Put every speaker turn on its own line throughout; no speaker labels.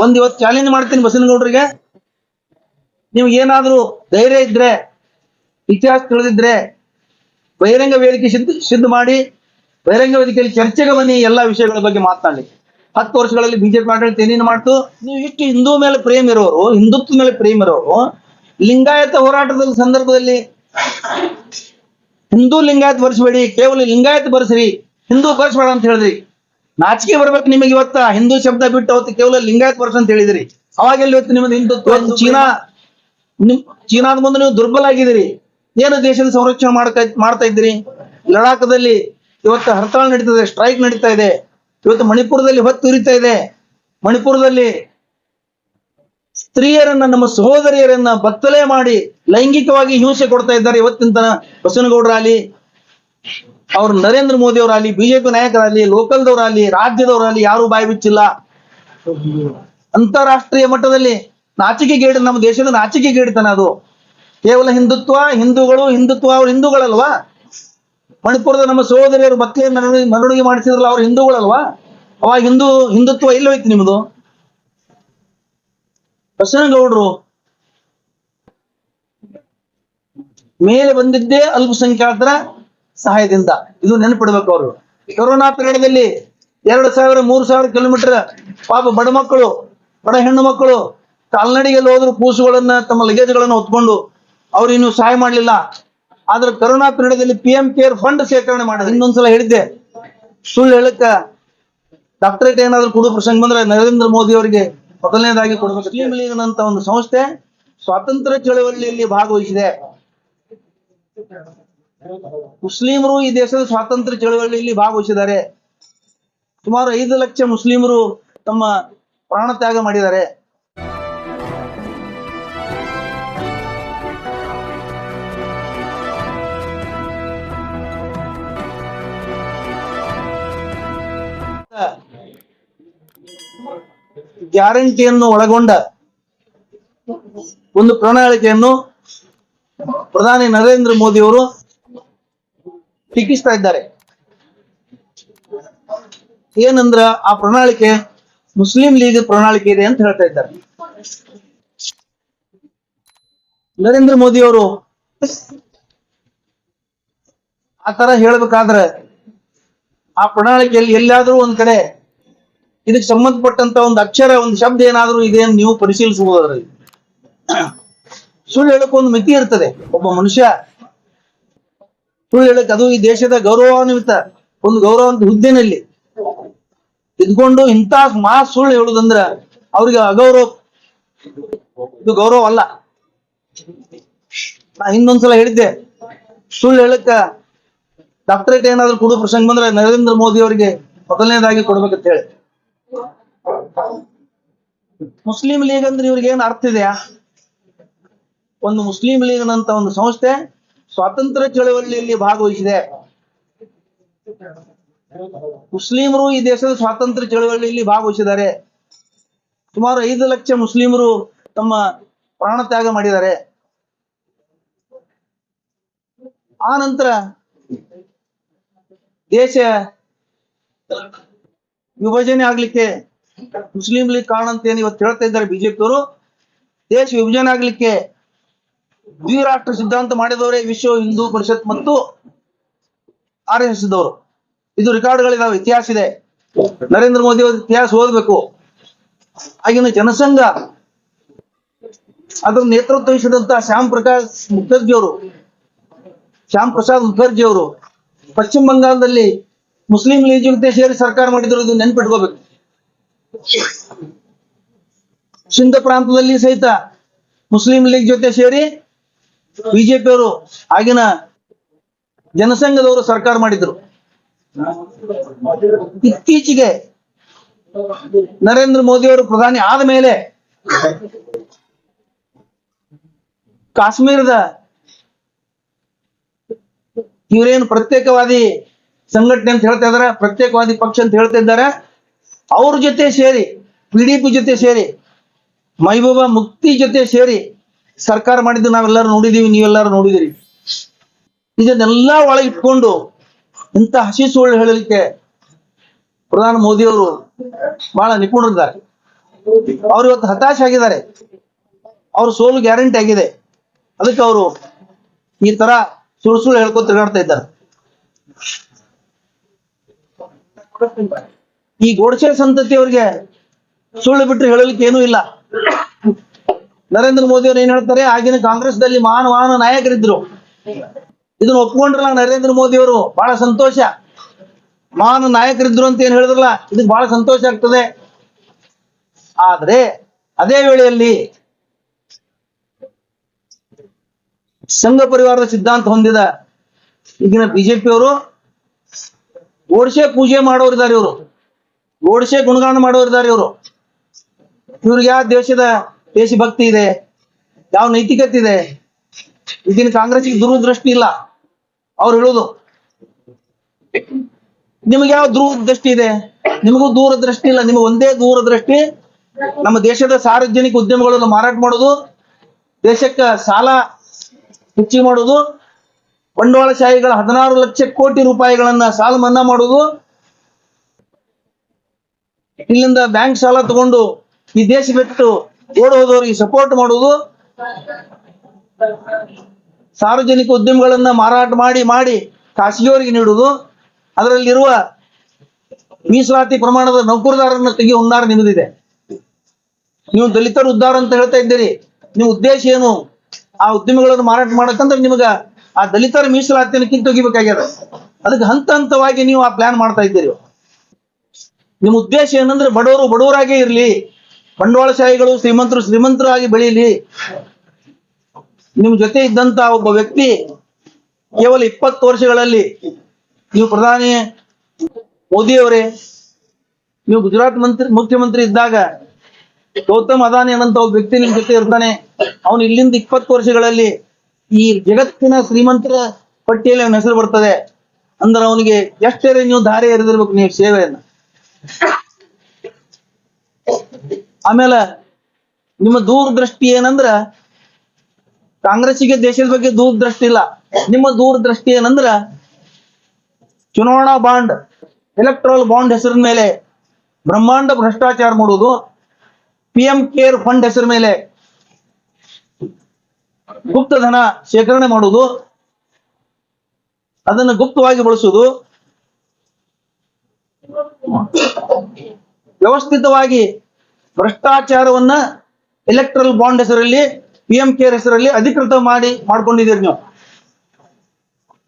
ಒಂದ್ ಇವತ್ತು ಚಾಲೆಂಜ್ ಮಾಡ್ತೀನಿ ಬಸನಗೌಡರಿಗೆ. ನೀವು ಏನಾದ್ರೂ ಧೈರ್ಯ ಇದ್ರೆ, ಇತಿಹಾಸ ತಿಳಿದಿದ್ರೆ ಬಹಿರಂಗ ವೇದಿಕೆ ಸಿದ್ಧ ಸಿದ್ಧ ಮಾಡಿ, ಬಹಿರಂಗ ವೇದಿಕೆಯಲ್ಲಿ ಚರ್ಚೆಗೆ ಬನ್ನಿ ಎಲ್ಲಾ ವಿಷಯಗಳ ಬಗ್ಗೆ ಮಾತನಾಡಿ ಹತ್ತು ವರ್ಷಗಳಲ್ಲಿ ಬಿಜೆಪಿ ಆಡಳಿತ ಏನೇನು ಮಾಡ್ತು? ನೀವು ಇಷ್ಟು ಹಿಂದೂ ಮೇಲೆ ಪ್ರೇಮ ಇರೋರು ಹಿಂದುತ್ವ ಮೇಲೆ ಪ್ರೇಮ ಇರೋರು, ಲಿಂಗಾಯತ ಹೋರಾಟದ ಸಂದರ್ಭದಲ್ಲಿ ಹಿಂದೂ ಲಿಂಗಾಯತ್ ಬರೆಸಬೇಡಿ, ಕೇವಲ ಲಿಂಗಾಯತ ಬರ್ಸ್ರಿ, ಹಿಂದೂ ಬರ್ಸ್ಬೇಡ ಅಂತ ಹೇಳಿದ್ರಿ. ನಾಚಿಕೆ ಬರ್ಬೇಕು ನಿಮಗೆ ಇವತ್ತ. ಹಿಂದೂ ಶಬ್ದ ಬಿಟ್ಟು ಅವತ್ತು ಕೇವಲ ಲಿಂಗಾಯತ್ ವರ್ಷ ಅಂತ ಹೇಳಿದ್ರಿ. ಅವಾಗ ಇವತ್ತು ನಿಮ್ಮದು ಹಿಂದುತ್ವ ಚೀನಾ ನಿಮ್ ಚೀನಾದ ಮುಂದೆ ನೀವು ದುರ್ಬಲ ಆಗಿದ್ದೀರಿ. ಏನು ದೇಶದ ಸಂರಕ್ಷಣೆ ಮಾಡ್ತಾ ಮಾಡ್ತಾ ಇದ್ದೀರಿ? ಲಡಾಖದಲ್ಲಿ ಇವತ್ತು ಹರ್ತಾಳ ನಡೀತದೆ ಸ್ಟ್ರೈಕ್ ನಡೀತಾ ಇದೆ. ಇವತ್ತು ಮಣಿಪುರದಲ್ಲಿ ಹೊತ್ತು ಉರಿತಾ ಇದೆ. ಮಣಿಪುರದಲ್ಲಿ ಸ್ತ್ರೀಯರನ್ನ ನಮ್ಮ ಸಹೋದರಿಯರನ್ನ ಬತ್ತಲೆ ಮಾಡಿ ಲೈಂಗಿಕವಾಗಿ ಹಿಂಸೆ ಕೊಡ್ತಾ ಇದ್ದಾರೆ ಇವತ್ತಿನ ತನ ಬಸವನಗೌಡರಾಗಲಿ ಅವ್ರು ನರೇಂದ್ರ ಮೋದಿ ಅವರಾಗಲಿ ಬಿಜೆಪಿ ನಾಯಕರಾಗಲಿ, ಲೋಕಲ್ದವರಾಗಲಿ, ರಾಜ್ಯದವರಾಗಲಿ ಯಾರು ಬಾಯಿ ಬಿಚ್ಚಿಲ್ಲ. ಅಂತಾರಾಷ್ಟ್ರೀಯ ಮಟ್ಟದಲ್ಲಿ ನಾಚಿಕೆ ನಾಚಿಕೆಗೇಡು ನಮ್ಮ ದೇಶದ ನಾಚಿಕೆ ನಾಚಿಕೆಗೇಡಿತನ ಅದು. ಕೇವಲ ಹಿಂದುತ್ವ, ಹಿಂದೂಗಳು, ಹಿಂದುತ್ವ ಅವ್ರು ಹಿಂದೂಗಳಲ್ವಾ? ಮಣಿಪುರದ ನಮ್ಮ ಸಹೋದರಿಯರು ಮತ್ತೆ ಮೆರವಣಿಗೆ ಮಾಡಿಸಿದ್ರಲ್ಲ, ಅವ್ರು ಹಿಂದೂಗಳಲ್ವಾ? ಅವಾಗ ಹಿಂದೂ, ಹಿಂದುತ್ವ ಎಲ್ಲಿ ಹೋಯ್ತು ನಿಮ್ದು. ಗೌಡ್ರು ಮೇಲೆ ಬಂದಿದ್ದೇ ಅಲ್ಪಸಂಖ್ಯಾತರ ಸಹಾಯದಿಂದ ಇದು ನೆನಪಿಡ್ಬೇಕು ಅವರು. ಕೊರೋನಾ ಪೀರಿಯಡ್ದಲ್ಲಿ ಎರಡು ಸಾವಿರ, ಮೂರು ಸಾವಿರ ಕಿಲೋಮೀಟರ್ ಪಾಪ ಬಡ ಮಕ್ಕಳು, ಬಡ ಹೆಣ್ಣು ಮಕ್ಕಳು ಕಾಲ್ನಡಿಗೆಯಲ್ಲಿ ಹೋದ್ರು ಕೂಸುಗಳನ್ನ, ತಮ್ಮ ಲಗೇಜ್ಗಳನ್ನ ಹೊತ್ಕೊಂಡು ಅವ್ರು ಇನ್ನು ಸಹಾಯ ಮಾಡಲಿಲ್ಲ. ಆದ್ರೆ ಕೊರೋನಾ ಪೀರಿಯಡ್ದಲ್ಲಿ ಪಿ ಎಂ ಕೇರ್ ಫಂಡ್ ಶೇಖರಣೆ ಮಾಡಿದ್ರು. ಇನ್ನೊಂದ್ಸಲ ಹೇಳಿದ್ದೆ. ಸುಳ್ಳು ಹೇಳಕ್ಕ ಡಾಕ್ಟರೇಟ್ ಏನಾದ್ರು ಕೊಡೋ ಪ್ರಸಂಗ ಬಂದ್ರೆ ನರೇಂದ್ರ ಮೋದಿ ಅವರಿಗೆ ಮೊದಲನೇದಾಗಿ ಕೊಡಬೇಕು. ಒಂದು ಸಂಸ್ಥೆ ಸ್ವಾತಂತ್ರ್ಯ ಚಳವಳಿಯಲ್ಲಿ ಭಾಗವಹಿಸಿದೆ. ಮುಸ್ಲಿಮರು ಈ ದೇಶದ ಸ್ವಾತಂತ್ರ್ಯ ಚಳವಳಿಯಲ್ಲಿ ಭಾಗವಹಿಸಿದ್ದಾರೆ. ಸುಮಾರು ಐದು ಲಕ್ಷ ಮುಸ್ಲಿಮರು ತಮ್ಮ ಪ್ರಾಣ ತ್ಯಾಗ ಮಾಡಿದ್ದಾರೆ. ಗ್ಯಾರಂಟಿಯನ್ನು ಒಳಗೊಂಡ ಒಂದು ಪ್ರಣಾಳಿಕೆಯನ್ನು ಪ್ರಧಾನಿ ನರೇಂದ್ರ ಮೋದಿ ಅವರು ಟೀಕಿಸ್ತಾ ಇದ್ದಾರೆ. ಏನಂದ್ರ ಆ ಪ್ರಣಾಳಿಕೆ ಮುಸ್ಲಿಂ ಲೀಗ್ ಪ್ರಣಾಳಿಕೆ ಇದೆ ಅಂತ ಹೇಳ್ತಾ ಇದ್ದಾರೆ. ನರೇಂದ್ರ ಮೋದಿ ಅವರು ಆ ತರ ಹೇಳ್ಬೇಕಾದ್ರೆ ಆ ಪ್ರಣಾಳಿಕೆಯಲ್ಲಿ ಎಲ್ಲಾದ್ರೂ ಒಂದ್ ಕಡೆ ಇದಕ್ಕೆ ಸಂಬಂಧಪಟ್ಟಂತ ಒಂದು ಅಕ್ಷರ, ಒಂದು ಶಬ್ದ ಏನಾದ್ರೂ ಇದೆ ಅಂತ ನೀವು ಪರಿಶೀಲಿಸಬಹುದು ಸುಳ್ಳು ಹೇಳಕ್ ಒಂದು ಮಿತಿ ಇರ್ತದೆ. ಒಬ್ಬ ಮನುಷ್ಯ ಸುಳ್ಳು ಹೇಳಕ್ ಅದು ಈ ದೇಶದ ಗೌರವಾನ್ವಿತ ಒಂದು ಗೌರವಾನ್ವಿತ ಹುದ್ದೆನಲ್ಲಿ ಇದ್ಕೊಂಡು ಇಂಥ ಮಾ ಸುಳ್ಳು ಹೇಳುದಂದ್ರ ಅವ್ರಿಗೆ ಅಗೌರವ, ಇದು ಗೌರವ ಅಲ್ಲ ನಾ ಇನ್ನೊಂದ್ಸಲ ಹೇಳಿದ್ದೆ, ಸುಳ್ಳು ಹೇಳಕ್ಕ ಡಾಕ್ಟರೇಟ್ ಏನಾದ್ರು ಕೊಡೋ ಪ್ರಸಂಗ ಬಂದ್ರೆ ನರೇಂದ್ರ ಮೋದಿ ಅವರಿಗೆ ಮೊದಲನೇದಾಗಿ ಕೊಡ್ಬೇಕಂತ ಹೇಳಿ. ಮುಸ್ಲಿಂ ಲೀಗ್ ಅಂದ್ರೆ ಇವ್ರಿಗೆ ಏನ್ ಅರ್ಥ ಇದೆಯಾ? ಒಂದು ಮುಸ್ಲಿಂ ಲೀಗ್ ಅಂತ ಒಂದು ಸಂಸ್ಥೆ ಸ್ವಾತಂತ್ರ್ಯ ಚಳವಳಿಯಲ್ಲಿ ಭಾಗವಹಿಸಿದೆ. ಮುಸ್ಲಿಮರು ಈ ದೇಶದ ಸ್ವಾತಂತ್ರ್ಯ ಚಳವಳಿಯಲ್ಲಿ ಭಾಗವಹಿಸಿದ್ದಾರೆ. ಸುಮಾರು ಐದು ಲಕ್ಷ ಮುಸ್ಲಿಮರು ತಮ್ಮ ಪ್ರಾಣ ತ್ಯಾಗ ಮಾಡಿದ್ದಾರೆ. ಆ ನಂತರ ದೇಶ ವಿಭಜನೆ ಆಗ್ಲಿಕ್ಕೆ ಮುಸ್ಲಿಂ ಲೀಗ್ ಕಾರಣ ಅಂತ ಏನು ಇವತ್ತು ಹೇಳ್ತಾ ಇದ್ದಾರೆ ಬಿಜೆಪಿಯವರು, ದೇಶ ವಿಭಜನೆ ಆಗ್ಲಿಕ್ಕೆ ದ್ವಿರಾಷ್ಟ್ರ ಸಿದ್ಧಾಂತ ಮಾಡಿದವರೇ ವಿಶ್ವ ಹಿಂದೂ ಪರಿಷತ್ ಮತ್ತು ಆರ್ ಎಸ್ ಎಸ್ ದವರು ಇದು ರೆಕಾರ್ಡ್ಗಳಿದಾವೆ ಇತಿಹಾಸ ಇದೆ. ನರೇಂದ್ರ ಮೋದಿ ಅವರ ಇತಿಹಾಸ ಓದಬೇಕು. ಆಗಿನ ಜನಸಂಘ, ಅದರ ನೇತೃತ್ವ ವಹಿಸಿದಂತ ಶ್ಯಾಮ್ ಪ್ರಕಾಶ್ ಮುಖರ್ಜಿ ಅವರು, ಶ್ಯಾಮ್ ಪ್ರಸಾದ್ ಮುಖರ್ಜಿ ಅವರು, ಪಶ್ಚಿಮ ಬಂಗಾಳದಲ್ಲಿ ಮುಸ್ಲಿಂ ಲೀಗ್ ಜೊತೆ ಸೇರಿ ಸರ್ಕಾರ ಮಾಡಿದ್ರು ಇದು ನೆನ್ಪಿಟ್ಕೋಬೇಕು. ಸಿಂಧ ಪ್ರಾಂತದಲ್ಲಿ ಸಹಿತ ಮುಸ್ಲಿಂ ಲೀಗ್ ಜೊತೆ ಸೇರಿ ಬಿಜೆಪಿಯವರು ಆಗಿನ ಜನಸಂಘದವರು ಸರ್ಕಾರ ಮಾಡಿದ್ರು. ಇತ್ತೀಚೆಗೆ ನರೇಂದ್ರ ಮೋದಿ ಅವರು ಪ್ರಧಾನಿ ಆದ ಮೇಲೆ ಕಾಶ್ಮೀರದ ಇವರೇನು ಪ್ರತ್ಯೇಕವಾದಿ ಸಂಘಟನೆ ಅಂತ ಹೇಳ್ತಾ ಇದಾರೆ ಪ್ರತ್ಯೇಕವಾದಿ ಪಕ್ಷ ಅಂತ ಹೇಳ್ತಾ ಇದ್ದಾರೆ, ಅವ್ರ ಜೊತೆ ಸೇರಿ ಪಿಡಿಪಿ ಜೊತೆ ಸೇರಿ, ಮೈಬೂಬಾ ಮುಕ್ತಿ ಜೊತೆ ಸೇರಿ ಸರ್ಕಾರ ಮಾಡಿದ್ದು ನಾವೆಲ್ಲರೂ ನೋಡಿದೀವಿ, ನೀವೆಲ್ಲರೂ ನೋಡಿದಿರಿ. ಇದನ್ನೆಲ್ಲ ಒಳಗೆ ಇಟ್ಕೊಂಡು ಇಂಥ ಹಸಿ ಸುಳ್ಳು ಹೇಳಲಿಕ್ಕೆ ಪ್ರಧಾನ ಮೋದಿಯವರು ಬಹಳ ನಿಪುಣರಿದ್ದಾರೆ. ಅವ್ರು ಇವತ್ತು ಹತಾಶ ಆಗಿದ್ದಾರೆ. ಅವ್ರ ಸೋಲು ಗ್ಯಾರಂಟಿ ಆಗಿದೆ. ಅದಕ್ಕೆ ಅವರು ಈ ತರ ಸುಳ್ಳು ಸುಳ್ಳು ಹೇಳ್ಕೊಂಡು ತಿರುಗಾಡ್ತಾ ಇದ್ದಾರೆ. ಈ ಗೋಡ್ಸೆ ಸಂತತಿ ಅವ್ರಿಗೆ ಸುಳ್ಳು ಬಿಟ್ಟರೆ ಹೇಳಲಿಕ್ಕೆ ಏನೂ ಇಲ್ಲ. ನರೇಂದ್ರ ಮೋದಿ ಅವರು ಏನ್ ಹೇಳ್ತಾರೆ? ಆಗಿನ ಕಾಂಗ್ರೆಸ್ ದಲ್ಲಿ ಮಾನ ಮಾನ ನಾಯಕರಿದ್ರು. ಇದನ್ನ ಒಪ್ಕೊಂಡ್ರಲ್ಲ ನರೇಂದ್ರ ಮೋದಿ ಅವರು? ಬಹಳ ಸಂತೋಷ. ಮಾನ ನಾಯಕರಿದ್ರು ಅಂತ ಏನ್ ಹೇಳಿದ್ರಲ್ಲ? ಇದಕ್ಕೆ ಬಹಳ ಸಂತೋಷ ಆಗ್ತದೆ. ಆದ್ರೆ ಅದೇ ವೇಳೆಯಲ್ಲಿ ಸಂಘ ಪರಿವಾರದ ಸಿದ್ಧಾಂತ ಹೊಂದಿದ ಈಗಿನ ಬಿಜೆಪಿಯವರು ಗೋಡ್ಸೆ ಪೂಜೆ ಮಾಡೋರು ಇದ್ದಾರೆ ಇವರು. ಗೋಡ್ಸೆ ಗುಣಗಾನ ಮಾಡೋರು ಇದ್ದಾರೆ ಇವರು. ಇವ್ರಿಗೆ ಯಾವ ದೇಶದ ದೇಶಭಕ್ತಿ ಇದೆ. ಯಾವ ನೈತಿಕತೆ ಇದೆ? ಈಗಿನ ಕಾಂಗ್ರೆಸ್ಗೆ ದೂರದೃಷ್ಟಿ ಇಲ್ಲ. ಅವ್ರು ಹೇಳುದು, ನಿಮ್ಗೆ ಯಾವ ದೂರದೃಷ್ಟಿ ಇದೆ? ನಿಮಗೂ ದೂರದೃಷ್ಟಿ ಇಲ್ಲ. ನಿಮ್ಗೆ ಒಂದೇ ದೂರದೃಷ್ಟಿ ನಮ್ಮ ದೇಶದ ಸಾರ್ವಜನಿಕ ಉದ್ಯಮಗಳನ್ನು ಮಾರಾಟ ಮಾಡೋದು, ದೇಶಕ್ಕೆ ಸಾಲ ಹೆಚ್ಚಿ ಮಾಡೋದು, ಬಂಡವಾಳಶಾಹಿಗಳ ಹದಿನಾರು ಲಕ್ಷ ಕೋಟಿ ರೂಪಾಯಿಗಳನ್ನ ಸಾಲ ಮನ್ನಾ ಮಾಡೋದು. ಇಲ್ಲಿಂದ ಬ್ಯಾಂಕ್ ಸಾಲ ತಗೊಂಡು ಈ ದೇಶ ಬಿಟ್ಟು ಓಡ್ ಸಪೋರ್ಟ್ ಮಾಡುವುದು ಸಾರ್ವಜನಿಕ ಉದ್ಯಮಗಳನ್ನ ಮಾರಾಟ ಮಾಡಿ ಮಾಡಿ ಖಾಸಗಿಯವರಿಗೆ ನೀಡುವುದು. ಅದರಲ್ಲಿರುವ ಮೀಸಲಾತಿ ಪ್ರಮಾಣದ ನೌಕರದಾರರನ್ನ ತೆಗೆಯುವ ಹುನ್ನಾರ ನಿಮ್ಮದಿದೆ ನೀವು ದಲಿತರ ಉದ್ದಾರ ಅಂತ ಹೇಳ್ತಾ ಇದ್ದೀರಿ. ನಿಮ್ಮ ಉದ್ದೇಶ ಏನು? ಆ ಉದ್ಯಮಗಳನ್ನು ಮಾರಾಟ ಮಾಡಕ್ಕಂದ್ರೆ ನಿಮಗ ಆ ದಲಿತರ ಮೀಸಲಾತಿಯನ್ನು ಕಿತ್ತೊಗಿಬೇಕಾಗ್ಯದ. ಅದಕ್ಕೆ ಹಂತ ಹಂತವಾಗಿ ನೀವು ಆ ಪ್ಲಾನ್ ಮಾಡ್ತಾ ಇದ್ದೀರಿ. ನಿಮ್ಮ ಉದ್ದೇಶ ಏನಂದ್ರೆ ಬಡವರು ಬಡವರಾಗೇ ಇರ್ಲಿ. ಬಂಡವಾಳಶಾಹಿಗಳು ಶ್ರೀಮಂತರು ಶ್ರೀಮಂತರಾಗಿ ಬೆಳೀಲಿ. ನಿಮ್ ಜೊತೆ ಇದ್ದಂತ ಒಬ್ಬ ವ್ಯಕ್ತಿ ಕೇವಲ ಇಪ್ಪತ್ತು ವರ್ಷಗಳಲ್ಲಿ ನೀವು ಪ್ರಧಾನಿ ಮೋದಿಯವರೇ ನೀವು ಗುಜರಾತ್ ಮಂತ್ರಿ, ಮುಖ್ಯಮಂತ್ರಿ ಇದ್ದಾಗ ಗೌತಮ್ ಅದಾನಿ ಅನ್ನಂತ ಒಬ್ಬ ವ್ಯಕ್ತಿ ನಿಮ್ ಜೊತೆ ಇರ್ತಾನೆ. ಅವನು ಇಲ್ಲಿಂದ ಇಪ್ಪತ್ತು ವರ್ಷಗಳಲ್ಲಿ ಈ ಜಗತ್ತಿನ ಶ್ರೀಮಂತರ ಪಟ್ಟಿಯಲ್ಲಿ ಅವನ ಹೆಸರು ಬರ್ತದೆ. ಅಂದ್ರೆ ಅವನಿಗೆ ಎಷ್ಟೇ ನೀವು ದಾರಿ ಎರೆದಿರ್ಬೇಕು, ನೀವು ಸೇವೆಯನ್ನ. ಆಮೇಲೆ ನಿಮ್ಮ ದೂರದೃಷ್ಟಿ ಏನಂದ್ರ ಕಾಂಗ್ರೆಸ್ಸಿಗೆ ದೇಶದ ಬಗ್ಗೆ ದೂರದೃಷ್ಟಿ ಇಲ್ಲ. ನಿಮ್ಮ ದೂರದೃಷ್ಟಿ ಏನಂದ್ರ ಚುನಾವಣಾ ಬಾಂಡ್ ಎಲೆಕ್ಟ್ರಲ್ ಬಾಂಡ್ ಹೆಸರಿನ ಮೇಲೆ ಬ್ರಹ್ಮಾಂಡ ಭ್ರಷ್ಟಾಚಾರ ಮಾಡುವುದು ಪಿ ಎಂ ಕೇರ್ ಫಂಡ್ ಹೆಸರ ಮೇಲೆ ಗುಪ್ತಧನ ಶೇಖರಣೆ ಮಾಡುವುದು, ಅದನ್ನು ಗುಪ್ತವಾಗಿ ಬಳಸುವುದು, ವ್ಯವಸ್ಥಿತವಾಗಿ ಭ್ರಷ್ಟಾಚಾರವನ್ನ ಎಲೆಕ್ಟ್ರಲ್ ಬಾಂಡ್ ಹೆಸರಲ್ಲಿ ಪಿ ಎಂ ಕೇರ್ ಹೆಸರಲ್ಲಿ ಅಧಿಕೃತ ಮಾಡಿ, ಮಾಡ್ಕೊಂಡಿದ್ದೀರಿ ನೀವು.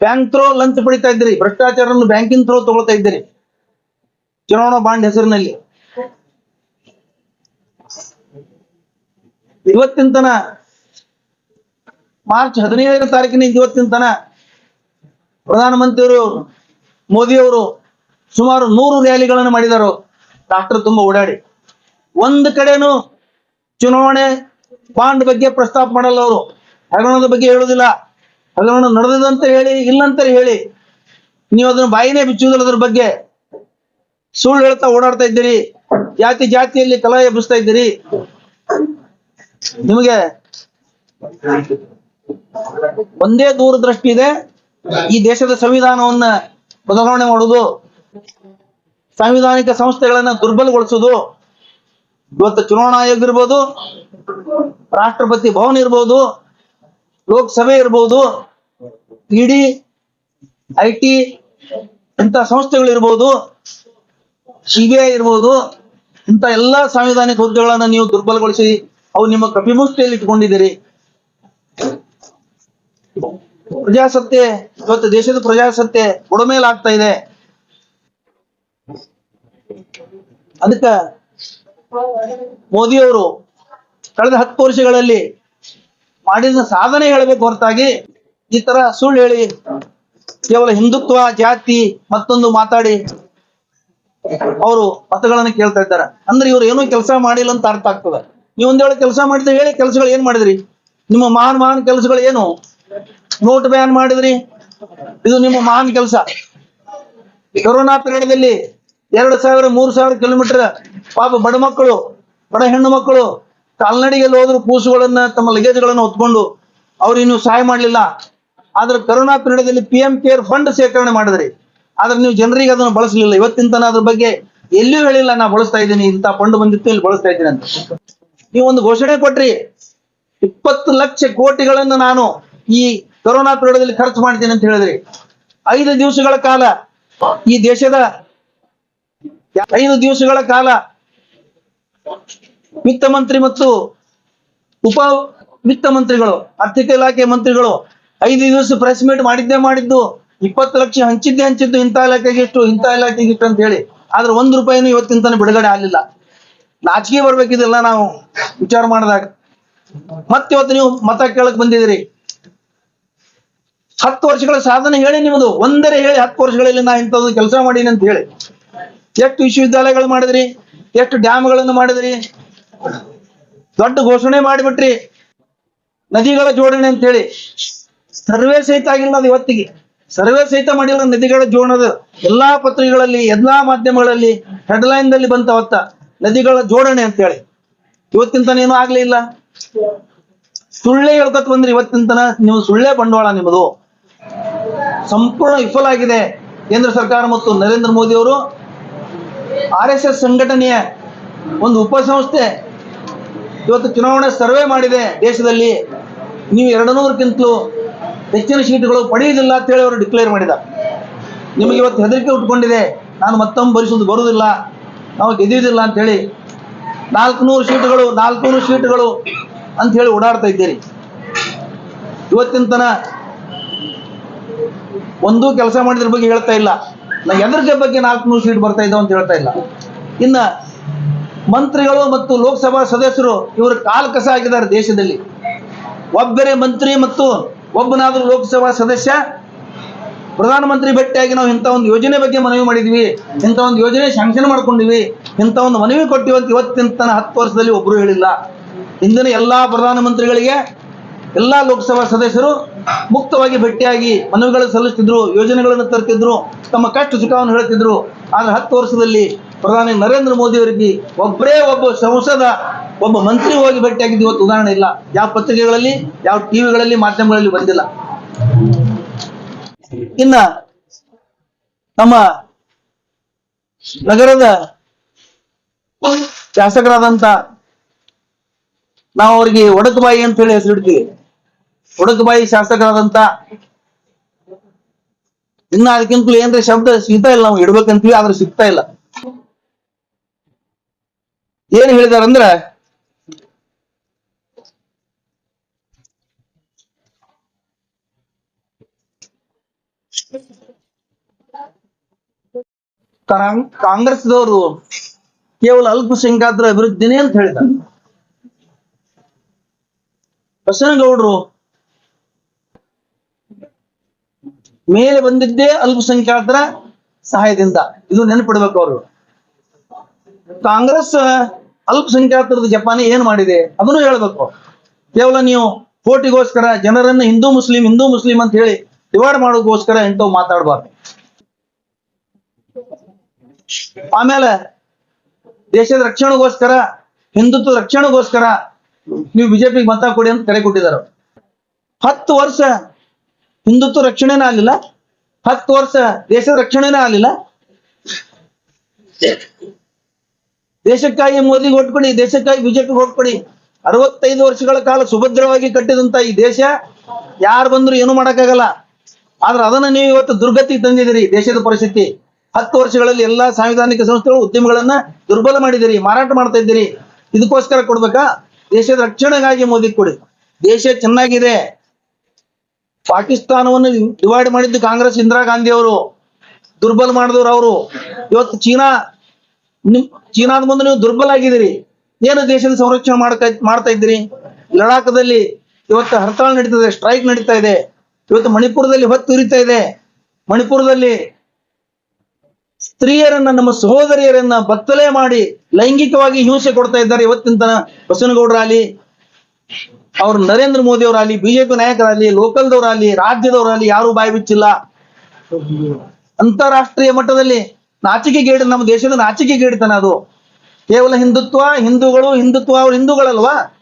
ಬ್ಯಾಂಕ್ ಥ್ರೋ ಲಂಚ್ ಪಡಿತಾ ಇದ್ದೀರಿ, ಭ್ರಷ್ಟಾಚಾರವನ್ನು ಬ್ಯಾಂಕಿಂಗ್ ಥ್ರೋ ತಗೊಳ್ತಾ ಇದ್ದೀರಿ. ಚುನಾವಣಾ ಬಾಂಡ್ ಹೆಸರಿನಲ್ಲಿ. ಇವತ್ತಿನ ತನ, ಮಾರ್ಚ್ ಹದಿನೈದನೇ ತಾರೀಕಿನ ಇವತ್ತಿನ ತನ, ಪ್ರಧಾನಮಂತ್ರಿಯವರು, ಮೋದಿಯವರು ಸುಮಾರು ನೂರು ರ್ಯಾಲಿಗಳನ್ನು ಮಾಡಿದರು. ಡಾಕ್ಟರ್ ತುಂಬಾ ಓಡಾಡಿ. ಒಂದು ಕಡೆನೂ ಚುನಾವಣೆ ಬಾಂಡ್ ಬಗ್ಗೆ ಪ್ರಸ್ತಾಪ ಮಾಡಲ್ಲ ಅವರು. ಹಗರಣದ ಬಗ್ಗೆ ಹೇಳುದಿಲ್ಲ ಹಗರಣ ನಡೆದಂತ ಹೇಳಿ, ಇಲ್ಲಂತ ಹೇಳಿ ನೀವು ಅದನ್ನ ಬಾಯಿನೇ ಬಿಚ್ಚುವುದಿಲ್ಲ ಅದ್ರ ಬಗ್ಗೆ. ಸುಳ್ಳು ಹೇಳ್ತಾ ಓಡಾಡ್ತಾ ಇದ್ದೀರಿ. ಜಾತಿ ಜಾತಿಯಲ್ಲಿ ಕಲಾ ಎಬ್ಬಿಸ್ತಾ ಇದ್ದೀರಿ. ನಿಮಗೆ ಒಂದೇ ದೂರದೃಷ್ಟಿ ಇದೆ. ಈ ದೇಶದ ಸಂವಿಧಾನವನ್ನ ಬದಲಾವಣೆ ಮಾಡುವುದು, ಸಾಂವಿಧಾನಿಕ ಸಂಸ್ಥೆಗಳನ್ನ ದುರ್ಬಲಗೊಳಿಸುವುದು. ಇವತ್ತು ಚುನಾವಣಾ ಆಯೋಗ ಇರ್ಬೋದು, ರಾಷ್ಟ್ರಪತಿ ಭವನ್ ಇರ್ಬೋದು, ಲೋಕಸಭೆ ಇರ್ಬೋದು, ಇಡಿ ಐ ಟಿ ಇಂಥ ಸಂಸ್ಥೆಗಳು ಬಿ ಸಿಬಿಐ ಇರ್ಬೋದು, ಇಂಥ ಎಲ್ಲಾ ಸಾಂವಿಧಾನಿಕ ಹುದ್ದೆಗಳನ್ನ ನೀವು ದುರ್ಬಲಗೊಳಿಸಿ ಅವು ನಿಮ್ಮ ಕಪಿಮುಷ್ಟಿಯಲ್ಲಿ ಇಟ್ಕೊಂಡಿದ್ದೀರಿ. ಪ್ರಜಾಸತ್ತೆ, ಇವತ್ತು ದೇಶದ ಪ್ರಜಾಸತ್ತೆ ಬುಡಮೇಲಾಗ್ತಾ ಇದೆ. ಅದಕ್ಕ ಮೋದಿಯವರು ಕಳೆದ ಹತ್ತು ವರ್ಷಗಳಲ್ಲಿ ಮಾಡಿದ ಸಾಧನೆ ಹೇಳಬೇಕು ಹೊರತಾಗಿ ಈ ತರ ಸುಳ್ಳು ಹೇಳಿ ಕೇವಲ ಹಿಂದುತ್ವ, ಜಾತಿ ಮತ್ತೊಂದು ಮಾತಾಡಿ ಅವರು ಮತಗಳನ್ನು ಕೇಳ್ತಾ ಇದ್ದಾರೆ. ಅಂದ್ರೆ ಇವ್ರು ಏನೂ ಕೆಲಸ ಮಾಡಿಲ್ಲ ಅಂತ ಅರ್ಥ ಆಗ್ತದೆ. ನೀವು ಒಂದ್ ವೇಳೆ ಕೆಲಸ ಮಾಡಿದ್ರೆ ಹೇಳಿ ಕೆಲಸಗಳು ಏನ್ ಮಾಡಿದ್ರಿ? ನಿಮ್ಮ ಮಹಾನ್ ಮಹಾನ್ ಕೆಲಸಗಳು ಏನು? ನೋಟ್ ಬ್ಯಾನ್ ಮಾಡಿದ್ರಿ? ಇದು ನಿಮ್ಮ ಮಹಾನ್ ಕೆಲಸ. ಕೊರೋನಾ ಪೀರಿಯಡ್ದಲ್ಲಿ ಎರಡು ಸಾವಿರ, ಮೂರು ಸಾವಿರ ಕಿಲೋಮೀಟರ್ ಪಾಪ ಬಡ ಮಕ್ಕಳು, ಬಡ ಹೆಣ್ಣು ಮಕ್ಕಳು ಕಾಲ್ನಡಿಗೆಯಲ್ಲಿ ಹೋದ್ರು ಕೂಸುಗಳನ್ನ, ತಮ್ಮ ಲಗೇಜ್ಗಳನ್ನ ಹೊತ್ಕೊಂಡು ಅವ್ರು ಇನ್ನು ಸಹಾಯ ಮಾಡಲಿಲ್ಲ. ಆದ್ರೆ ಕರೋನಾ ಪೀರಿಯಡ್ದಲ್ಲಿ ಪಿ ಎಂ ಕೇರ್ ಫಂಡ್ ಶೇಖರಣೆ ಮಾಡಿದ್ರಿ. ಆದ್ರೆ ನೀವು ಜನರಿಗೆ ಅದನ್ನು ಬಳಸಲಿಲ್ಲ. ಇವತ್ತಿನ ತನ ಅದ್ರ ಬಗ್ಗೆ ಎಲ್ಲಿಯೂ ಹೇಳಿಲ್ಲ. ನಾ ಬಳಸ್ತಾ ಇದ್ದೀನಿ. ಇಂಥ ಫಂಡ್ ಬಂದಿತ್ತು ಇಲ್ಲಿ ಬಳಸ್ತಾ ಇದ್ದೀನಿ ಅಂತ. ನೀವು ಒಂದು ಘೋಷಣೆ ಕೊಟ್ರಿ. ಇಪ್ಪತ್ತು ಲಕ್ಷ ಕೋಟಿಗಳನ್ನು ನಾನು ಈ ಕೊರೋನಾ ಪೀರಿಯಡ್ದಲ್ಲಿ ಖರ್ಚು ಮಾಡ್ತೀನಿ ಅಂತ ಹೇಳಿದ್ರಿ. ಐದು ದಿವಸಗಳ ಕಾಲ ಈ ದೇಶದ ಐದು ದಿವಸಗಳ ಕಾಲ ವಿತ್ತ ಮಂತ್ರಿ ಮತ್ತು ಉಪ ವಿತ್ತ ಮಂತ್ರಿಗಳು, ಆರ್ಥಿಕ ಇಲಾಖೆ ಮಂತ್ರಿಗಳು ಐದು ದಿವಸ ಪ್ರೆಸ್ ಮೀಟ್ ಮಾಡಿದ್ದೇ ಮಾಡಿದ್ದು, ಇಪ್ಪತ್ತು ಲಕ್ಷ ಹಂಚಿದ್ದೆ ಹಂಚಿದ್ದು ಇಂಥ ಇಲಾಖೆಗೆ ಇಷ್ಟು, ಇಂಥ ಇಲಾಖೆಗೆ ಇಷ್ಟು ಅಂತ ಹೇಳಿ. ಆದ್ರೆ ಒಂದು ರೂಪಾಯಿನೂ ಇವತ್ತಿನ ತನಕ ಬಿಡುಗಡೆ ಆಗಲಿಲ್ಲ. ನಾಚಿಕೆ ಬರ್ಬೇಕಿದೆಲ್ಲ ನಾವು ವಿಚಾರ ಮಾಡಿದಾಗ. ಮತ್ತೆ ಇವತ್ತು ನೀವು ಮತ ಕೇಳಕ್ ಬಂದಿದ್ದೀರಿ. ಹತ್ತು ವರ್ಷಗಳ ಸಾಧನೆ ಹೇಳಿ ನಿಮ್ಮದು. ಒಂದರೆ ಹೇಳಿ ಹತ್ತು ವರ್ಷಗಳಲ್ಲಿ ನಾ ಇಂಥದ್ದು ಕೆಲಸ ಮಾಡೀನಿ ಅಂತ ಹೇಳಿ. ಎಷ್ಟು ವಿಶ್ವವಿದ್ಯಾಲಯಗಳು ಮಾಡಿದ್ರಿ? ಎಷ್ಟು ಡ್ಯಾಮ್ಗಳನ್ನು ಮಾಡಿದ್ರಿ? ದೊಡ್ಡ ಘೋಷಣೆ ಮಾಡಿಬಿಟ್ರಿ. ನದಿಗಳ ಜೋಡಣೆ ಅಂತ ಹೇಳಿ ಸರ್ವೇ ಸಹಿತ ಆಗಿಲ್ಲ ಅದು ಇವತ್ತಿಗೆ. ಸರ್ವೇ ಸಹಿತ ಮಾಡಿಲ್ಲ ನದಿಗಳ ಜೋಡಣದ ಎಲ್ಲಾ ಪತ್ರಿಕೆಗಳಲ್ಲಿ, ಎಲ್ಲಾ ಮಾಧ್ಯಮಗಳಲ್ಲಿ ಹೆಡ್ಲೈನ್ ದಲ್ಲಿ ಬಂತ ಅವತ್ತ ನದಿಗಳ ಜೋಡಣೆ ಅಂತ ಹೇಳಿ ಇವತ್ತಿನ ತನ ಏನೂ ಆಗ್ಲಿಲ್ಲ ಸುಳ್ಳೇ ಹೇಳ್ಕೊತ ಬಂದ್ರಿ ಇವತ್ತಿನ ತನ ನೀವು ಸುಳ್ಳೇ ಬಂಡವಾಳ ನಿಮ್ಮದು. ಸಂಪೂರ್ಣ ವಿಫಲ ಆಗಿದೆ ಕೇಂದ್ರ ಸರ್ಕಾರ ಮತ್ತು ನರೇಂದ್ರ ಮೋದಿ ಅವರು. ಆರ್ ಎಸ್ ಎಸ್ ಸಂಘಟನೆಯ ಒಂದು ಉಪಸಂಸ್ಥೆ ಇವತ್ತು ಚುನಾವಣೆ ಸರ್ವೆ ಮಾಡಿದೆ ದೇಶದಲ್ಲಿ. ನೀವು ಎರಡು ನೂರಕ್ಕಿಂತಲೂ ಹೆಚ್ಚಿನ ಸೀಟುಗಳು ಪಡೆಯುವುದಿಲ್ಲ ಅಂತ ಹೇಳಿ ಅವರು ಡಿಕ್ಲೇರ್ ಮಾಡಿದ ನಿಮಗೆ ಇವತ್ತು ಹೆದರಿಕೆ ಉಟ್ಕೊಂಡಿದೆ ನಾನು ಮತ್ತೊಮ್ಮೆ ಭರಿಸುವುದು ಬರುವುದಿಲ್ಲ. ನಾವು ಗೆದ್ದಿದ್ದಿಲ್ಲ ಅಂತ ಹೇಳಿ ನಾಲ್ಕುನೂರು ಸೀಟುಗಳು ನಾಲ್ಕುನೂರು ಸೀಟುಗಳು ಅಂತ ಹೇಳಿ ಓಡಾಡ್ತಾ ಇದ್ದೀರಿ. ಇವತ್ತಿನ ತನ ಒಂದೂ ಕೆಲಸ ಮಾಡಿದ್ರ ಬಗ್ಗೆ ಹೇಳ್ತಾ ಇಲ್ಲ. ನಾ ಎದರ್ಗೆ ಬಗ್ಗೆ ನಾಲ್ಕುನೂರು ಸೀಟ್ ಬರ್ತಾ ಇದ್ದಾವೆ ಅಂತ ಹೇಳ್ತಾ ಇಲ್ಲ. ಇನ್ನ ಮಂತ್ರಿಗಳು ಮತ್ತು ಲೋಕಸಭಾ ಸದಸ್ಯರು ಇವರು ಕಾಲ್ ಕಸ ಆಗಿದ್ದಾರೆ ದೇಶದಲ್ಲಿ. ಒಬ್ಬರೇ ಮಂತ್ರಿ ಮತ್ತು ಒಬ್ಬನಾದ್ರೂ ಲೋಕಸಭಾ ಸದಸ್ಯ, ಪ್ರಧಾನಮಂತ್ರಿ ಭೇಟಿಯಾಗಿ ನಾವು ಇಂಥ ಒಂದು ಯೋಜನೆ ಬಗ್ಗೆ ಮನವಿ ಮಾಡಿದ್ವಿ, ಇಂಥ ಒಂದು ಯೋಜನೆ ಶಾಂಕ್ಷನ್ ಮಾಡ್ಕೊಂಡಿವಿ ಇಂಥ ಒಂದು ಮನವಿ ಕೊಟ್ಟಿವಂತ ಇವತ್ತಿನ ತನ ಹತ್ತು ವರ್ಷದಲ್ಲಿ ಒಬ್ರು ಹೇಳಿಲ್ಲ. ಇಂದಿನ ಎಲ್ಲಾ ಪ್ರಧಾನಮಂತ್ರಿಗಳಿಗೆ ಎಲ್ಲಾ ಲೋಕಸಭಾ ಸದಸ್ಯರು ಮುಕ್ತವಾಗಿ ಭೇಟಿಯಾಗಿ ಮನವಿಗಳು ಸಲ್ಲಿಸ್ತಿದ್ರು, ಯೋಜನೆಗಳನ್ನು ತರ್ತಿದ್ರು, ತಮ್ಮ ಕಷ್ಟ ಸುಖವನ್ನು ಹೇಳ್ತಿದ್ರು. ಆದ್ರೆ ಹತ್ತು ವರ್ಷದಲ್ಲಿ ಪ್ರಧಾನಿ ನರೇಂದ್ರ ಮೋದಿ ಅವರಿಗೆ ಒಬ್ಬರೇ ಒಬ್ಬ ಸಂಸದ, ಒಬ್ಬ ಮಂತ್ರಿ ಹೋಗಿ ಭೇಟಿಯಾಗಿದ್ದು ಇವತ್ತು ಉದಾಹರಣೆ ಇಲ್ಲ. ಯಾವ ಪತ್ರಿಕೆಗಳಲ್ಲಿ, ಯಾವ ಟಿವಿಗಳಲ್ಲಿ, ಮಾಧ್ಯಮಗಳಲ್ಲಿ ಬಂದಿಲ್ಲ. ಇನ್ನ ನಮ್ಮ ನಗರದ ಶಾಸಕರಾದಂತ ನಾವು ಅವರಿಗೆ ಒಡಕುಬಾಯಿ ಅಂತ ಹೇಳಿ ಹೆಸರಿಡ್ತೀವಿ. ಒಡಕುಬಾಯಿ ಶಾಸಕರಾದಂತ ಇನ್ನ ಅದಕ್ಕಿಂತಲೂ ಏನ್ರ ಶಬ್ದ ಸಿಗ್ತಾ ಇಲ್ಲ, ನಾವು ಇಡ್ಬೇಕಂತೀವಿ, ಆದ್ರೆ ಸಿಗ್ತಾ ಇಲ್ಲ. ಏನ್ ಹೇಳಿದಾರಂದ್ರ ಕಾಂಗ್- ಕಾಂಗ್ರೆಸ್ದವರು ಕೇವಲ ಅಲ್ಪಸಂಖ್ಯಾತರ ಅಭಿವೃದ್ಧಿನೇ ಅಂತ ಹೇಳಿದ್ದಾರೆ ಬಸನಗೌಡರು ಮೇಲೆ ಬಂದಿದ್ದೇ ಅಲ್ಪಸಂಖ್ಯಾತರ ಸಹಾಯದಿಂದ. ಇದು ನೆನಪಿಡ್ಬೇಕು ಅವರು. ಕಾಂಗ್ರೆಸ್ ಅಲ್ಪಸಂಖ್ಯಾತರದ ಜಪಾನಿ ಏನ್ ಮಾಡಿದೆ? ಅದನ್ನು ಹೇಳ್ಬೇಕು. ಕೇವಲ ನೀವು ಕೋಟಿಗೋಸ್ಕರ ಜನರನ್ನ ಹಿಂದೂ ಮುಸ್ಲಿಂ ಹಿಂದೂ ಮುಸ್ಲಿಂ ಅಂತ ಹೇಳಿ ಡಿವೈಡ್ ಮಾಡೋಕ್ಕೋಸ್ಕರ ಎಂಟು ಮಾತಾಡಬಾರ್ದು. ಆಮೇಲೆ ದೇಶದ ರಕ್ಷಣೆಗೋಸ್ಕರ, ಹಿಂದುತ್ವ ರಕ್ಷಣೆಗೋಸ್ಕರ ನೀವು ಬಿಜೆಪಿಗೆ ಮತ ಕೊಡಿ ಅಂತ ಕರೆ ಕೊಟ್ಟಿದ್ದಾರೆ. ಹತ್ತು ವರ್ಷ ಹಿಂದುತ್ವ ರಕ್ಷಣೆನೇ ಆಗಲಿಲ್ಲ. ಹತ್ತು ವರ್ಷ ದೇಶದ ರಕ್ಷಣೆನೇ ಆಗಲಿಲ್ಲ. ದೇಶಕ್ಕಾಗಿ ಮೋದಿಗೆ ಓಟ್ ಕೊಡಿ ದೇಶಕ್ಕಾಗಿ ಬಿಜೆಪಿಗೆ ಓಟ್ ಕೊಡಿ ಅರವತ್ತೈದು ವರ್ಷಗಳ ಕಾಲ ಸುಭದ್ರವಾಗಿ ಕಟ್ಟಿದಂತ ಈ ದೇಶ, ಯಾರು ಬಂದ್ರು ಏನು ಮಾಡಕ್ಕಾಗಲ್ಲ. ಆದ್ರೆ ಅದನ್ನ ನೀವು ಇವತ್ತು ದುರ್ಗತಿಗೆ ತಂದಿದಿರಿ ದೇಶದ ಪರಿಸ್ಥಿತಿ. ಹತ್ತು ವರ್ಷಗಳಲ್ಲಿ ಎಲ್ಲಾ ಸಾಂವಿಧಾನಿಕ ಸಂಸ್ಥೆಗಳು ಉದ್ಯಮಗಳನ್ನ ದುರ್ಬಲ ಮಾಡಿದಿರಿ ಮಾರಾಟ ಮಾಡ್ತಾ ಇದ್ದೀರಿ. ಇದಕ್ಕೋಸ್ಕರ ಕೊಡ್ಬೇಕಾ? ದೇಶದ ರಕ್ಷಣೆಗಾಗಿ ಮೋದಿ ಕೊಡಿ. ದೇಶ ಚೆನ್ನಾಗಿದೆ. ಪಾಕಿಸ್ತಾನವನ್ನು ಡಿವೈಡ್ ಮಾಡಿದ್ದು ಕಾಂಗ್ರೆಸ್, ಇಂದಿರಾ ಗಾಂಧಿ ಅವರು, ದುರ್ಬಲ ಮಾಡಿದವರು ಅವರು. ಇವತ್ತು ಚೀನಾ, ನಿಮ್, ಚೀನಾದ ಮುಂದೆ ನೀವು ದುರ್ಬಲ ಆಗಿದ್ದೀರಿ. ಏನು ದೇಶದ ಸಂರಕ್ಷಣೆ ಮಾಡ್ತಾ ಮಾಡ್ತಾ ಇದ್ದೀರಿ? ಲಡಾಖದಲ್ಲಿ ಇವತ್ತು ಹರ್ತಾಳ ನಡೀತದೆ, ಸ್ಟ್ರೈಕ್ ನಡೀತಾ ಇದೆ. ಇವತ್ತು ಮಣಿಪುರದಲ್ಲಿ ಹೊತ್ತು ಉರಿತಾ ಇದೆ. ಮಣಿಪುರದಲ್ಲಿ ಸ್ತ್ರೀಯರನ್ನ, ನಮ್ಮ ಸಹೋದರಿಯರನ್ನ ಬತ್ತಲೆ ಮಾಡಿ ಲೈಂಗಿಕವಾಗಿ ಹಿಂಸೆ ಕೊಡ್ತಾ ಇದ್ದಾರೆ. ಇವತ್ತಿನ ತನ ಬಸವನಗೌಡರಾಗಲಿ ಅವ್ರು ನರೇಂದ್ರ ಮೋದಿ ಅವರಾಗಲಿ ಬಿಜೆಪಿ ನಾಯಕರಾಗಲಿ, ಲೋಕಲ್ದವರಾಗಲಿ, ರಾಜ್ಯದವರಾಗಲಿ ಯಾರು ಬಾಯಿ ಬಿಚ್ಚಿಲ್ಲ. ಅಂತಾರಾಷ್ಟ್ರೀಯ ಮಟ್ಟದಲ್ಲಿ ನಾಚಿಕೆ ನಾಚಿಕೆಗೇಡು ನಮ್ಮ ದೇಶದ ನಾಚಿಕೆ ನಾಚಿಕೆಗೇಡಿತನ ಅದು. ಕೇವಲ ಹಿಂದುತ್ವ, ಹಿಂದೂಗಳು, ಹಿಂದುತ್ವ ಅವ್ರು ಹಿಂದೂಗಳಲ್ವಾ?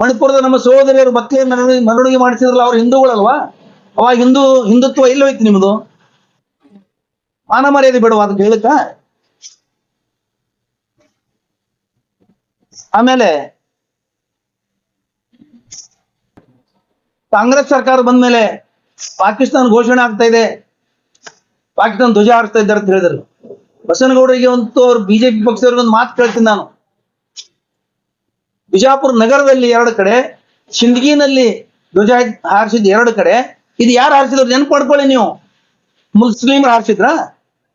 ಮಣಿಪುರದ ನಮ್ಮ ಸಹೋದರಿಯರು ಮತ್ತೆ ಮೆರವಣಿಗೆ ಮಾಡಿಸಿದ್ರಲ್ಲ ಅವ್ರು ಹಿಂದೂಗಳಲ್ವಾ? ಅವಾಗ ಹಿಂದೂ ಹಿಂದುತ್ವ ಇಲ್ಲೋಯ್ತು ನಿಮ್ದು? ಮಾನ ಮರ್ಯಾದೆ ಬಿಡುವ ಅದಕ್ಕೆ ಹೇಳಕ್ಕ? ಆಮೇಲೆ ಕಾಂಗ್ರೆಸ್ ಸರ್ಕಾರ ಬಂದ ಮೇಲೆ ಪಾಕಿಸ್ತಾನ ಘೋಷಣೆ ಆಗ್ತಾ ಇದೆ. ಪಾಕಿಸ್ತಾನ ಧ್ವಜ ಹಾರಿಸ್ತಾ ಇದ್ದಾರೆ ಅಂತ ಹೇಳಿದ್ರು. ಬಸನಗೌಡರಿಗೆ ಒಂದು ಅವ್ರು ಬಿಜೆಪಿ ಪಕ್ಷದವ್ರಿಗೆ ಒಂದು ಮಾತು ಕೇಳ್ತೀನಿ ನಾನು. ಬಿಜಾಪುರ ನಗರದಲ್ಲಿ ಎರಡು ಕಡೆ ಸಿಂದಗಿನಲ್ಲಿ ಧ್ವಜ ಹಾರಿಸಿದ ಎರಡು ಕಡೆ. ಇದು ಯಾರು ಹಾರಿಸಿದ್ರು? ನೆನಪು ಮಾಡ್ಕೊಳ್ಳಿ ನೀವು. ಮುಸ್ಲಿಮರು ಹಾರಿಸಿದ್ರ?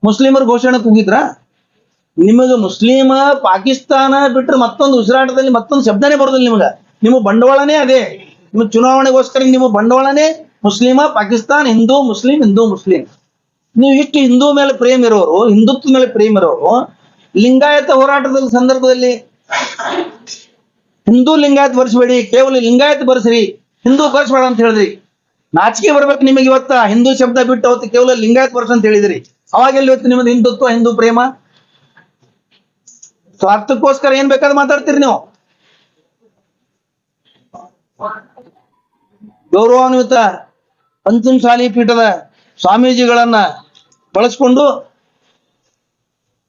ಮುಸ್ಲಿಮರು ಘೋಷಣೆ ಕೂಗಿದ್ರ ನಿಮಗೆ ಮುಸ್ಲಿಮ ಪಾಕಿಸ್ತಾನ ಬಿಟ್ರೆ ಮತ್ತೊಂದು ಉಸಿರಾಟದಲ್ಲಿ ಮತ್ತೊಂದು ಶಬ್ದನೇ ಬರೋದಿಲ್ಲ ನಿಮಗ. ನಿಮ್ಮ ಬಂಡವಾಳನೇ ಅದೇ. ನಿಮ್ಮ ಚುನಾವಣೆಗೋಸ್ಕರ ನಿಮ್ಮ ಬಂಡವಾಳನೇ, ಮುಸ್ಲಿಮ, ಪಾಕಿಸ್ತಾನ್, ಹಿಂದೂ, ಮುಸ್ಲಿಂ ಹಿಂದೂ, ಮುಸ್ಲಿಂ. ನೀವು ಇಷ್ಟು ಹಿಂದೂ ಮೇಲೆ ಪ್ರೇಮ ಇರೋರು, ಹಿಂದುತ್ವ ಮೇಲೆ ಪ್ರೇಮ ಇರೋರು, ಲಿಂಗಾಯತ ಹೋರಾಟದ ಸಂದರ್ಭದಲ್ಲಿ ಹಿಂದೂ ಲಿಂಗಾಯತ್ ಬರೆಸಬೇಡಿ, ಕೇವಲ ಲಿಂಗಾಯತ ಬರ್ಸ್ರಿ, ಹಿಂದೂ ಬರ್ಸ್ಬೇಡ ಅಂತ ಹೇಳಿದ್ರಿ. ನಾಚಿಕೆ ಬರ್ಬೇಕು ನಿಮಗೆ ಇವತ್ತ, ಹಿಂದೂ ಶಬ್ದ ಬಿಟ್ಟು ಅವತ್ತು ಕೇವಲ ಲಿಂಗಾಯತ್ ಬರ್ಸ್ ಅಂತ ಹೇಳಿದ್ರಿ. ಅವಾಗೆಲ್ಲ ಇವತ್ತು ನಿಮ್ಮದು ಹಿಂದುತ್ವ, ಹಿಂದೂ ಪ್ರೇಮ? ಸ್ವಾರ್ಥಕ್ಕೋಸ್ಕರ ಏನ್ ಬೇಕಾದ್ರೆ ಮಾತಾಡ್ತೀರಿ ನೀವು? ಗೌರವಾನ್ವಿತ ಪಂಚಮಸಾಲಿ ಪೀಠದ ಸ್ವಾಮೀಜಿಗಳನ್ನ ಬಳಸ್ಕೊಂಡು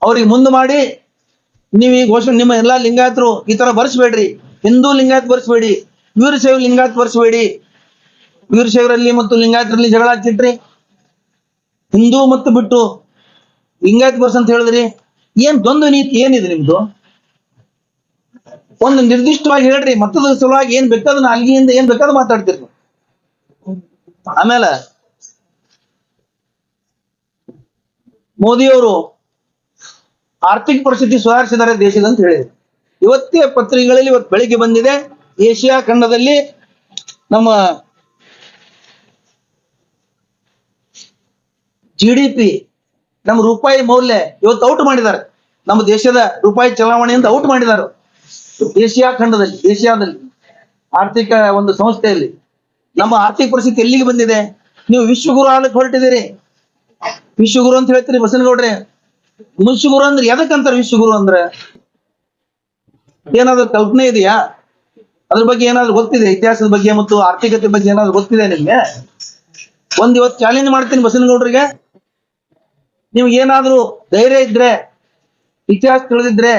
ಅವ್ರಿಗೆ ಮುಂದೆ ಮಾಡಿ, ನೀವು ಈ ಘೋಷಣೆ, ನಿಮ್ಮ ಎಲ್ಲಾ ಲಿಂಗಾಯತರು ಈ ತರ ಬರ್ಸ್ಬೇಡ್ರಿ, ಹಿಂದೂ ಲಿಂಗಾಯತ್ ಬರ್ಸ್ಬೇಡಿ, ವೀರಶೈವ ಲಿಂಗಾಯತ್ ಬರ್ಸ್ಬೇಡಿ, ವೀರಶೈವರಲ್ಲಿ ಮತ್ತು ಲಿಂಗಾಯತರಲ್ಲಿ ಜಗಳ ಆಗ್ತಿಟ್ರಿ ಹಿಂದೂ ಮತ್ತು ಬಿಟ್ಟು ಲಿಂಗಾಯತ್ ಬರ್ಸ್ ಅಂತ ಹೇಳಿದ್ರಿ, ಏನ್ ದ್ವಂದ್ವ ನೀತಿ ಏನಿದೆ ನಿಮ್ದು ಒಂದು ನಿರ್ದಿಷ್ಟವಾಗಿ ಹೇಳ್ರಿ ಮತ್ತದ ಸಲುವಾಗಿ ಏನ್ ಬೇಕಾದ ಅಲ್ಲಿಯಿಂದ ಏನ್ ಬೇಕಾದ ಮಾತಾಡ್ತೀರಿ ನೀವು. ಆಮೇಲೆ ಮೋದಿಯವರು ಆರ್ಥಿಕ ಪರಿಸ್ಥಿತಿ ಸುಧಾರಿಸಿದ್ದಾರೆ ದೇಶದ ಅಂತ ಹೇಳಿದ್ರು. ಇವತ್ತೇ ಪತ್ರಿಕೆಗಳಲ್ಲಿ ಇವತ್ತು ಬೆಳಿಗ್ಗೆ ಬಂದಿದೆ. ಏಷ್ಯಾ ಖಂಡದಲ್ಲಿ ನಮ್ಮ ಜಿ ನಮ್ಮ ರೂಪಾಯಿ ಮೌಲ್ಯ ಇವತ್ತು ಔಟ್ ಮಾಡಿದ್ದಾರೆ. ನಮ್ಮ ದೇಶದ ರೂಪಾಯಿ ಚಲಾವಣೆಯಿಂದ ಔಟ್ ಮಾಡಿದ್ದಾರೆ. ಏಷ್ಯಾ ಖಂಡದಲ್ಲಿ, ಏಷ್ಯಾದಲ್ಲಿ ಆರ್ಥಿಕ ಒಂದು ಸಂಸ್ಥೆಯಲ್ಲಿ. ನಮ್ಮ ಆರ್ಥಿಕ ಪರಿಸ್ಥಿತಿ ಎಲ್ಲಿಗೆ ಬಂದಿದೆ? ನೀವು ವಿಶ್ವಗುರು ಆಗಕ್ಕೆ ಹೊರಟಿದ್ದೀರಿ. ವಿಶ್ವಗುರು ಅಂತ ಹೇಳ್ತೀರಿ ಬಸನಗೌಡ್ರೆ. ವಿಶ್ವಗುರು ಅಂದ್ರೆ ಎದಕ್ಕಂತಾರೆ ವಿಶ್ವಗುರು ಅಂದ್ರೆ? ಏನಾದ್ರೂ ಕಲ್ಪನೆ ಇದೆಯಾ? ಅದ್ರ ಬಗ್ಗೆ ಏನಾದ್ರು ಗೊತ್ತಿದೆ? ಇತಿಹಾಸದ ಬಗ್ಗೆ ಮತ್ತು ಆರ್ಥಿಕತೆ ಬಗ್ಗೆ ಏನಾದ್ರು ಗೊತ್ತಿದೆ ನಿಮ್ಗೆ? ಒಂದ್ ಚಾಲೆಂಜ್ ಮಾಡ್ತೀನಿ ಬಸನಗೌಡ್ರಿಗೆ. ಏನಾದ್ರು ಧೈರ್ಯ ಇದ್ರೆ, ಇತಿಹಾಸ ತಿಳಿದಿದ್ರೆ,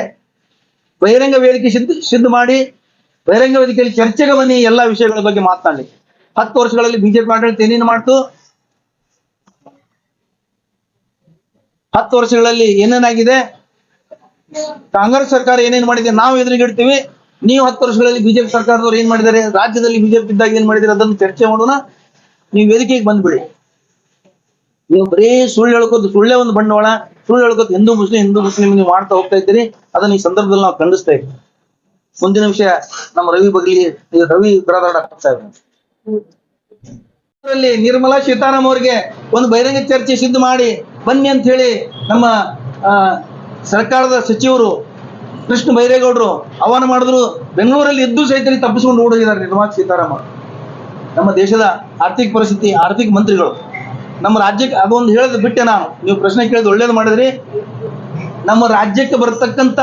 ಬಹಿರಂಗ ವೇದಿಕೆ ಸಿದ್ಧ ಸಿದ್ಧ ಮಾಡಿ, ಬಹಿರಂಗ ವೇದಿಕೆಯಲ್ಲಿ ಚರ್ಚೆಗೆ ಬನ್ನಿ, ಎಲ್ಲಾ ವಿಷಯಗಳ ಬಗ್ಗೆ ಮಾತನಾಡಿ ಹತ್ತು ವರ್ಷಗಳಲ್ಲಿ ಬಿಜೆಪಿ ಆಡಳಿತ ಏನೇನು ಮಾಡ್ತು? ಹತ್ತು ವರ್ಷಗಳಲ್ಲಿ ಏನೇನಾಗಿದೆ? ಕಾಂಗ್ರೆಸ್ ಸರ್ಕಾರ ಏನೇನ್ ಮಾಡಿದೆ? ನಾವು ಎದುರಿಗಿಡ್ತೀವಿ ನೀವು ಹತ್ತು ವರ್ಷಗಳಲ್ಲಿ ಬಿಜೆಪಿ ಸರ್ಕಾರದವ್ರು ಏನ್ ಮಾಡಿದ್ದಾರೆ? ರಾಜ್ಯದಲ್ಲಿ ಬಿಜೆಪಿ ಇದ್ದಾಗ ಏನ್ ಮಾಡಿದ್ದಾರೆ? ಅದನ್ನು ಚರ್ಚೆ ಮಾಡೋಣ. ನೀವು ವೇದಿಕೆಗೆ ಬಂದ್ಬಿಡಿ. ನೀವು ಬರೀ ಸುಳ್ಳು ಹೇಳ್ಕೋದು ಸುಳ್ಳೆ ಒಂದು ಬಂಡವಾಳ. ಸುಳ್ಳು ಹೇಳ್ಕೋದು ಹಿಂದೂ ಮುಸ್ಲಿಂ ಹಿಂದೂ ಮುಸ್ಲಿಂ ನೀವು ಮಾಡ್ತಾ ಹೋಗ್ತಾ ಇದ್ದೀರಿ. ಅದನ್ನ ಈ ಸಂದರ್ಭದಲ್ಲಿ ನಾವು ಖಂಡಿಸ್ತಾ ಇದ್ದೀವಿ. ಮುಂದಿನ ವಿಷಯ ನಮ್ಮ ರವಿ ಬಗ್ಲಿ ರವಿ ಸಾಹೇಬ್ ಇದರಲ್ಲಿ ನಿರ್ಮಲಾ ಸೀತಾರಾಮ್ ಅವರಿಗೆ ಒಂದು ಬಹಿರಂಗ ಚರ್ಚೆ ಸಿದ್ಧ ಮಾಡಿ, ಬನ್ನಿ ಅಂತ ಹೇಳಿ ನಮ್ಮ ಸರ್ಕಾರದ ಸಚಿವರು ಕೃಷ್ಣ ಬೈರೇಗೌಡರು ಆಹ್ವಾನ ಮಾಡಿದ್ರು. ಬೆಂಗಳೂರಲ್ಲಿ ಇದ್ದು ಸಹಿತ ತಪ್ಪಿಸಿಕೊಂಡು ಓಡೋಗಿದ್ದಾರೆ ನಿರ್ಮಲಾ ಸೀತಾರಾಮ್. ನಮ್ಮ ದೇಶದ ಆರ್ಥಿಕ ಪರಿಸ್ಥಿತಿ, ಆರ್ಥಿಕ ಮಂತ್ರಿಗಳು. ನಮ್ಮ ರಾಜ್ಯಕ್ಕೆ ಅದೊಂದು ಹೇಳೋದು ಬಿಟ್ಟೆ ನಾನು. ನೀವು ಪ್ರಶ್ನೆ ಕೇಳಿದ್ ಒಳ್ಳೇದು ಮಾಡಿದ್ರಿ. ನಮ್ಮ ರಾಜ್ಯಕ್ಕೆ ಬರತಕ್ಕಂತ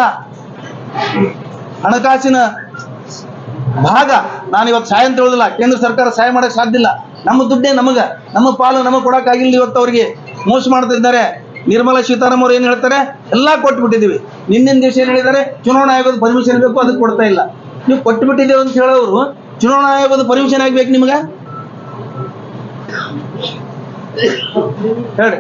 ಹಣಕಾಸಿನ ಭಾಗ. ನಾನು ಇವತ್ತು ಸಹಾಯ ಅಂತ ಹೇಳುದಿಲ್ಲ. ಕೇಂದ್ರ ಸರ್ಕಾರ ಸಹಾಯ ಮಾಡಕ್ ಸಾಧ್ಯ ಇಲ್ಲ. ನಮ್ಮ ದುಡ್ಡೇ ನಮಗ. ನಮ್ಮ ಪಾಲು ನಮಗ್ ಆಗಿಲ್ಲ ಇವತ್ತು ಅವರಿಗೆ. ಮೋಸ ಮಾಡ್ತಿದ್ದಾರೆ. ನಿರ್ಮಲಾ ಸೀತಾರಾಮ್ ಅವ್ರು ಏನ್ ಹೇಳ್ತಾರೆ? ಎಲ್ಲಾ ಕೊಟ್ಟು ಬಿಟ್ಟಿದೀವಿ ನಿನ್ನಿನ ದಿವಸ ಏನ್ ಹೇಳಿದ್ದಾರೆ? ಚುನಾವಣಾ ಆಯೋಗದ ಪರ್ಮಿಷನ್ ಬೇಕು ಅದಕ್ಕೆ ಕೊಡ್ತಾ ಇಲ್ಲ. ನೀವು ಕೊಟ್ಟು ಬಿಟ್ಟಿದ್ದೇವೆ ಅಂತ ಹೇಳೋರು ಚುನಾವಣಾ ಆಯೋಗದ ಪರ್ಮಿಷನ್ ಆಗ್ಬೇಕು ನಿಮ್ಗ? ಹೇಳಿ.